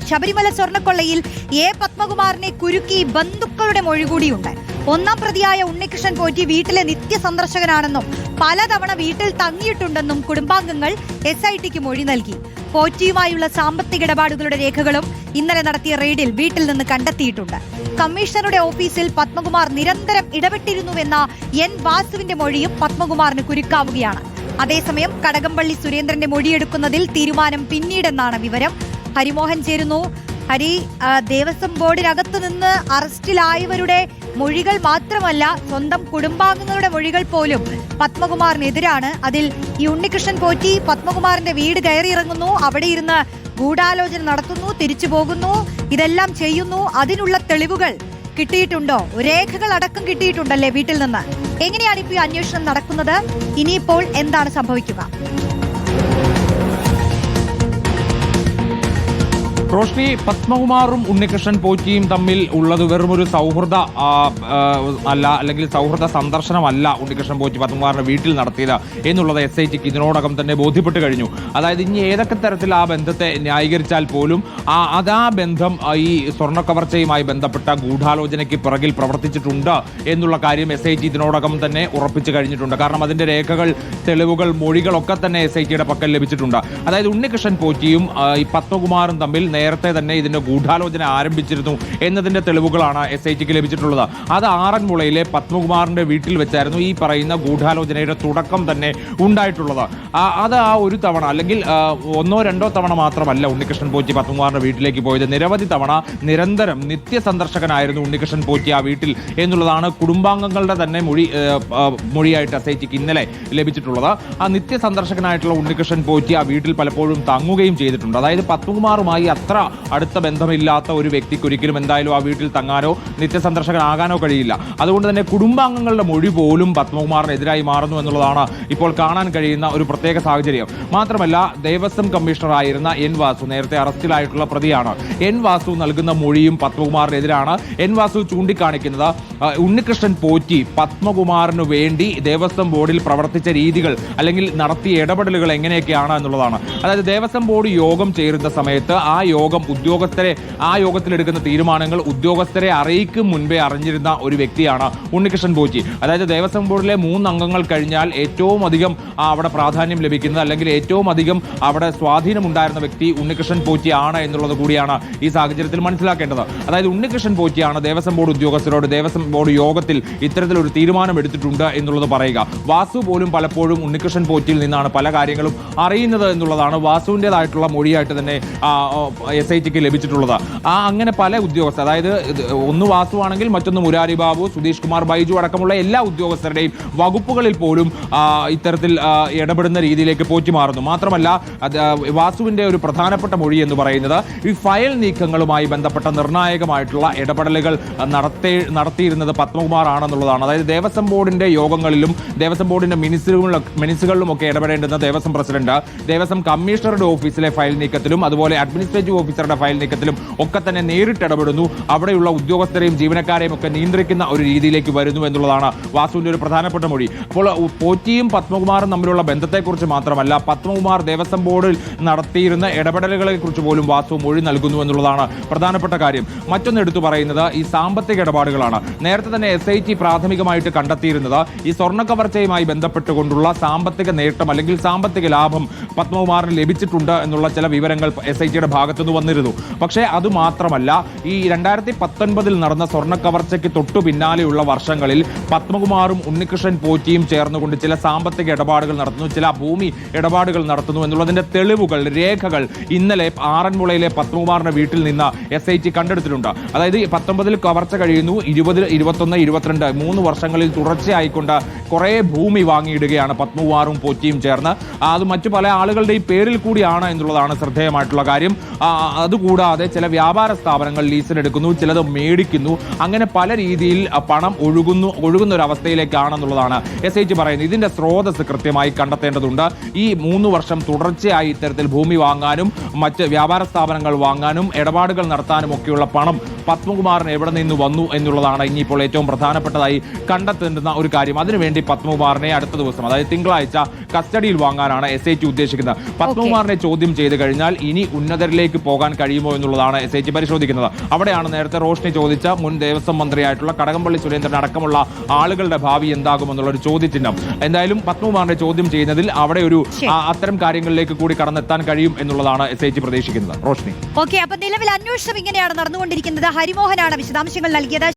Sabarimala സ്വർണക്കൊള്ളയിൽ A പത്മകുമാറിനെ കുരുക്കി ബന്ധുക്കളുടെ മൊഴി ഒന്നാം പ്രതിയായ ഉണ്ണികൃഷ്ണൻ പോറ്റി വീട്ടിലെ നിത്യ സന്ദർശകനാണെന്നും പലതവണ വീട്ടിൽ തങ്ങിയിട്ടുണ്ടെന്നും കുടുംബാംഗങ്ങൾ എസ് ഐ ടിക്ക് മൊഴി നൽകി. പോറ്റിയുമായുള്ള സാമ്പത്തിക ഇടപാടുകളുടെ രേഖകളും ഇന്നലെ നടത്തിയ റെയ്ഡിൽ വീട്ടിൽ നിന്ന് കണ്ടെത്തിയിട്ടുണ്ട്. കമ്മീഷണറുടെ ഓഫീസിൽ പത്മകുമാർ നിരന്തരം ഇടപെട്ടിരുന്നുവെന്ന എൻ വാസുവിന്റെ മൊഴിയും പത്മകുമാറിന് കുരുക്കാവുകയാണ്. അതേസമയം കടകംപള്ളി സുരേന്ദ്രന്റെ മൊഴിയെടുക്കുന്നതിൽ തീരുമാനം പിന്നീടെന്നാണ് വിവരം. ഹരിമോഹൻ ചേരുന്നു. ഹരി ദേവസ്വം ബോർഡിനകത്ത് നിന്ന് അറസ്റ്റിലായവരുടെ മൊഴികൾ മാത്രമല്ല സ്വന്തം കുടുംബാംഗങ്ങളുടെ മൊഴികൾ പോലും പത്മകുമാറിനെതിരാണ്. അതിൽ ഈ ഉണ്ണികൃഷ്ണൻ പോറ്റി പത്മകുമാറിന്റെ വീട് കയറിയിറങ്ങുന്നു. അവിടെ ഇരുന്ന് ഗൂഢാലോചന നടത്തുന്നു തിരിച്ചു പോകുന്നു ഇതെല്ലാം ചെയ്യുന്നു. അതിനുള്ള തെളിവുകൾ കിട്ടിയിട്ടുണ്ടോ? രേഖകൾ അടക്കം കിട്ടിയിട്ടുണ്ടല്ലേ വീട്ടിൽ നിന്ന്? എങ്ങനെയാണ് ഇപ്പോൾ അന്വേഷണം നടക്കുന്നത്? ഇനിയിപ്പോൾ എന്താണ് സംഭവിക്കുക? റോഷ്നി പത്മകുമാറും ഉണ്ണികൃഷ്ണൻ പോറ്റിയും തമ്മിൽ ഉള്ളത് വെറുമൊരു സൗഹൃദ അല്ല അല്ലെങ്കിൽ സൗഹൃദ സന്ദർശനമല്ല ഉണ്ണികൃഷ്ണൻ പോറ്റി പത്മകുമാറിന്റെ വീട്ടിൽ നടത്തിയത് എന്നുള്ളത് എസ് ഐ ടിക്ക് ഇതിനോടകം തന്നെ ബോധ്യപ്പെട്ട് കഴിഞ്ഞു. അതായത് ഇനി ഏതൊക്കെ തരത്തിൽ ആ ബന്ധത്തെ ന്യായീകരിച്ചാൽ പോലും ആ അതാ ബന്ധം ഈ സ്വർണക്കവർച്ചയുമായി ബന്ധപ്പെട്ട ഗൂഢാലോചനയ്ക്ക് പിറകിൽ പ്രവർത്തിച്ചിട്ടുണ്ട് എന്നുള്ള കാര്യം എസ് ഐ ടി ഇതിനോടകം തന്നെ ഉറപ്പിച്ചു കഴിഞ്ഞിട്ടുണ്ട്. കാരണം അതിന്റെ രേഖകൾ തെളിവുകൾ മൊഴികളൊക്കെ തന്നെ എസ് ഐ ടിയുടെ പക്കൽ ലഭിച്ചിട്ടുണ്ട്. അതായത് ഉണ്ണികൃഷ്ണൻ പോറ്റിയും ഈ പത്മകുമാറും തമ്മിൽ നേരത്തെ തന്നെ ഇതിന്റെ ഗൂഢാലോചന ആരംഭിച്ചിരുന്നു എന്നതിന്റെ തെളിവുകളാണ് എസ് ഐ ടിക്ക് ലഭിച്ചിട്ടുള്ളത്. അത് ആറന്മുളയിലെ പത്മകുമാറിന്റെ വീട്ടിൽ വെച്ചായിരുന്നു ഈ പറയുന്ന ഗൂഢാലോചനയുടെ തുടക്കം തന്നെ ഉണ്ടായിട്ടുള്ളത്. അത് ആ ഒരു തവണ അല്ലെങ്കിൽ ഒന്നോ രണ്ടോ തവണ മാത്രമല്ല ഉണ്ണികൃഷ്ണൻ പോറ്റി പത്മകുമാറിന്റെ വീട്ടിലേക്ക് പോയത്. നിരവധി തവണ നിരന്തരം നിത്യ സന്ദർശകനായിരുന്നു ഉണ്ണികൃഷ്ണൻ പോറ്റി ആ വീട്ടിൽ എന്നുള്ളതാണ് കുടുംബാംഗങ്ങളുടെ തന്നെ മൊഴി മൊഴിയായിട്ട് എസ് ഐ ടിക്ക് ഇന്നലെ ലഭിച്ചിട്ടുള്ളത്. ആ നിത്യ സന്ദർശകനായിട്ടുള്ള ഉണ്ണികൃഷ്ണൻ പോറ്റി ആ വീട്ടിൽ പലപ്പോഴും തങ്ങുകയും ചെയ്തിട്ടുണ്ട്. അതായത് പത്മകുമാറുമായി അത്ര അടുത്ത ബന്ധമില്ലാത്ത ഒരു വ്യക്തിക്ക് ഒരിക്കലും എന്തായാലും ആ വീട്ടിൽ തങ്ങാനോ നിത്യ സന്ദർശകനാകാനോ കഴിയില്ല. അതുകൊണ്ട് തന്നെ കുടുംബാംഗങ്ങളുടെ മൊഴി പോലും പത്മകുമാറിനെതിരായി മാറുന്നു എന്നുള്ളതാണ് ഇപ്പോൾ കാണാൻ കഴിയുന്ന ഒരു പ്രത്യേക സാഹചര്യം. മാത്രമല്ല ദേവസ്വം കമ്മീഷണറായിരുന്ന എൻ വാസു നേരത്തെ അറസ്റ്റിലായിട്ടുള്ള പ്രതിയാണ്. എൻ വാസു നൽകുന്ന മൊഴിയും പത്മകുമാറിനെതിരാണ്. എൻ വാസു ചൂണ്ടിക്കാണിക്കുന്നത് ഉണ്ണികൃഷ്ണൻ പോറ്റി പത്മകുമാറിനു വേണ്ടി ദേവസ്വം ബോർഡിൽ പ്രവർത്തിച്ച രീതികൾ അല്ലെങ്കിൽ നടത്തിയ ഇടപെടലുകൾ എങ്ങനെയൊക്കെയാണ് എന്നുള്ളതാണ്. അതായത് ദേവസ്വം ബോർഡ് യോഗം ചേരുന്ന സമയത്ത് ആ യോഗം ഉദ്യോഗസ്ഥരെ ആ യോഗത്തിലെടുക്കുന്ന തീരുമാനങ്ങൾ ഉദ്യോഗസ്ഥരെ അറിയിക്കും മുൻപേ അറിഞ്ഞിരുന്ന ഒരു വ്യക്തിയാണ് ഉണ്ണികൃഷ്ണൻ ബോജി അതായത് ദേവസ്വം ബോർഡിലെ മൂന്ന് അംഗങ്ങൾ കഴിഞ്ഞാൽ ഏറ്റവും അധികം അവിടെ പ്രാധാന്യം ലഭിക്കുന്നത് അല്ലെങ്കിൽ ഏറ്റവും അധികം അവിടെ സ്വാധീനമുണ്ടായിരുന്ന വ്യക്തി ഉണ്ണികൃഷ്ണൻ പോറ്റി ആണ് എന്നുള്ളത് കൂടിയാണ് ഈ സാഹചര്യത്തിൽ മനസ്സിലാക്കേണ്ടത്. അതായത് ഉണ്ണികൃഷ്ണൻ പോറ്റിയാണ് ദേവസ്വം ബോർഡ് ഉദ്യോഗസ്ഥരോട് ദേവസ്വം ബോർഡ് യോഗത്തിൽ ഇത്തരത്തിലൊരു തീരുമാനം എടുത്തിട്ടുണ്ട് എന്നുള്ളത് പറയുക. വാസു പോലും പലപ്പോഴും ഉണ്ണികൃഷ്ണൻ പോറ്റിയിൽ നിന്നാണ് പല കാര്യങ്ങളും അറിയുന്നത് എന്നുള്ളതാണ് വാസുവിന്റെതായിട്ടുള്ള മൊഴിയായിട്ട് തന്നെ എസ് ഐ ടിക്ക് ലഭിച്ചിട്ടുള്ളത്. ആ അങ്ങനെ പല ഉദ്യോഗസ്ഥർ അതായത് ഒന്ന് വാസുവാണെങ്കിൽ മറ്റൊന്ന് മുരാരി ബാബു സുധീഷ് കുമാർ ബൈജു അടക്കമുള്ള എല്ലാ ഉദ്യോഗസ്ഥരുടെയും വകുപ്പുകളിൽ പോലും ഇത്തരത്തിൽ ഇടപെടുന്ന രീതിയിലേക്ക് പോറ്റി മാറുന്നു. മാത്രമല്ല വാസുവിന്റെ ഒരു പ്രധാനപ്പെട്ട മൊഴി എന്ന് പറയുന്നത് ഈ ഫയൽ നീക്കങ്ങളുമായി ബന്ധപ്പെട്ട നിർണായകമായിട്ടുള്ള ഇടപെടലുകൾ നടത്തേ നടത്തി നടത്തിയിരുന്നത് പത്മകുമാർ ആണെന്നുള്ളതാണ്. അതായത് ദേവസ്വം ബോർഡിന്റെ യോഗങ്ങളിലും ദേവസ്വം ബോർഡിന്റെ മിനിസുകളിലും മിനിസുകളിലും ഒക്കെ ഇടപെടേണ്ടുന്ന ദേവസ്വം പ്രസിഡന്റ് ദേവസ്വം കമ്മീഷണറുടെ ഓഫീസിലെ ഫയൽ നീക്കത്തിലും അതുപോലെ അഡ്മിനിസ്ട്രേറ്റീവ് ഓഫീസറുടെ ഫയൽ നീക്കത്തിലും ഒക്കെ തന്നെ നേരിട്ട് ഇടപെടുന്നു. അവിടെയുള്ള ഉദ്യോഗസ്ഥരെയും ജീവനക്കാരെയും ഒക്കെ നിയന്ത്രിക്കുന്ന ഒരു രീതിയിലേക്ക് വരുന്നു എന്നുള്ളതാണ് വാസുവിന്റെ ഒരു പ്രധാനപ്പെട്ട മൊഴി. അപ്പോൾ പോറ്റിയും പത്മകുമാറും തമ്മിലുള്ള ബന്ധത്തെക്കുറിച്ച് മാത്രമല്ല പത്മകുമാർ ദേവസ്വം ബോർഡിൽ നടത്തിയിരുന്ന ഇടപെടലുകളെ കുറിച്ച് പോലും വാസു മൊഴി നൽകുന്നു എന്നുള്ളതാണ് പ്രധാനപ്പെട്ട കാര്യം. മറ്റൊന്ന് എടുത്തു പറയുന്നത് ഈ സാമ്പത്തിക ഇടപാടുകളാണ്. നേരത്തെ തന്നെ എസ് ഐ ടി പ്രാഥമികമായിട്ട് കണ്ടെത്തിയിരുന്നത് ഈ സ്വർണ കവർച്ചയുമായി ബന്ധപ്പെട്ടുകൊണ്ടുള്ള സാമ്പത്തിക നേട്ടം അല്ലെങ്കിൽ സാമ്പത്തിക ലാഭം പത്മകുമാറിന് ലഭിച്ചിട്ടുണ്ട് എന്നുള്ള ചില വിവരങ്ങൾ എസ് ഐ ടിയുടെ ഭാഗത്തുനിന്ന് വന്നിരുന്നു. പക്ഷേ അത് മാത്രമല്ല ഈ രണ്ടായിരത്തി പത്തൊൻപതിൽ നടന്ന സ്വർണ കവർച്ചയ്ക്ക് തൊട്ടു പിന്നാലെയുള്ള വർഷങ്ങളിൽ പത്മകുമാറും ഉണ്ണികൃഷ്ണൻ പോറ്റിയും ചേർന്നുകൊണ്ട് ചില സാമ്പത്തിക ഇടപാടുകൾ നടത്തുന്നു. ചില ഭൂമി ഇടപാടുകൾ നടത്തുന്നു എന്നുള്ളതിന്റെ തെളിവുകൾ രേഖകൾ ഇന്നലെ ആറന്മുളയിലെ പത്മകുമാറിന്റെ വീട്ടിൽ നിന്ന് എസ് ഐ ടി കണ്ടെടുത്തിട്ടുണ്ട്. അതായത് പത്തൊമ്പതിൽ കവർച്ച കഴിയുന്നു ഇരുപതിൽ ഇരുപത്തൊന്ന് ഇരുപത്തിരണ്ട് മൂന്ന് വർഷങ്ങളിൽ തുടർച്ചയായിക്കൊണ്ട് കുറേ ഭൂമി വാങ്ങിയിടുകയാണ് പത്മകുമാറും പോറ്റിയും ചേർന്ന്. അത് മറ്റു പല ആളുകളുടെ ഈ പേരിൽ കൂടിയാണ് എന്നുള്ളതാണ് ശ്രദ്ധേയമായിട്ടുള്ള കാര്യം. അതുകൂടാതെ ചില വ്യാപാര സ്ഥാപനങ്ങൾ ലീസിനെടുക്കുന്നു ചിലത് മേടിക്കുന്നു. അങ്ങനെ പല രീതിയിൽ പണം ഒഴുകുന്നു ഒഴുകുന്ന ഒരു അവസ്ഥയിലേക്കാണെന്നുള്ളതാണ് എസ് ഐ ടി പറയുന്നത്. ഇതിന്റെ സ്രോതസ് കൃത്യമായി കണ്ടെത്തേണ്ടതുണ്ട്. ഈ മൂന്ന് വർഷം തുടർച്ചയായി ഇത്തരത്തിൽ ഭൂമി വാങ്ങാനും മറ്റ് വ്യാപാര സ്ഥാപനങ്ങൾ വാങ്ങാനും ഇടപാടുകൾ നടത്താനും ഒക്കെയുള്ള പണം പത്മകുമാറിന് എവിടെ നിന്ന് വന്നു എന്നുള്ളതാണ് ഇനിയിപ്പോൾ ഏറ്റവും പ്രധാനപ്പെട്ടതായി കണ്ടെത്തേണ്ടുന്ന ഒരു കാര്യം. അതിനുവേണ്ടി പത്മകുമാറിനെ അടുത്ത ദിവസം അതായത് തിങ്കളാഴ്ച കസ്റ്റഡിയിൽ വാങ്ങാനാണ് എസ് ഐ ടി ഉദ്ദേശിക്കുന്നത്. പത്മകുമാറിനെ ചോദ്യം ചെയ്ത് കഴിഞ്ഞാൽ ഇനി ഉന്നതരിലേക്ക് പോകാൻ കഴിയുമോ എന്നുള്ളതാണ് എസ് ഐ ടി പരിശോധിക്കുന്നത്. അവിടെയാണ് നേരത്തെ റോഷ്നി ചോദിച്ച മുൻ ദേവസ്വം മന്ത്രിയായിട്ടുള്ള കടകംപള്ളി സുരേന്ദ്രൻ അടക്കമുള്ള ആളുകളുടെ ഭാവി എന്താകുമെന്നുള്ള ഒരു ചോദ്യചിഹ്നം. എന്തായാലും പത്മകുമാറിനെ ചോദ്യം ചെയ്യുന്നതിൽ അവിടെ ഒരു. അത്തരം കാര്യങ്ങളിലേക്ക് കൂടി കടന്നെത്താൻ കഴിയും എന്നുള്ളതാണ് എസ് ഐ ടി പ്രതീക്ഷിക്കുന്നത്. റോഷ്നി. ഓക്കെ അപ്പൊ നിലവിൽ അന്വേഷണം ഇങ്ങനെയാണ് നടന്നുകൊണ്ടിരിക്കുന്നത്. ഹരിമോഹനാണ് വിശദാംശങ്ങൾ നൽകിയത്.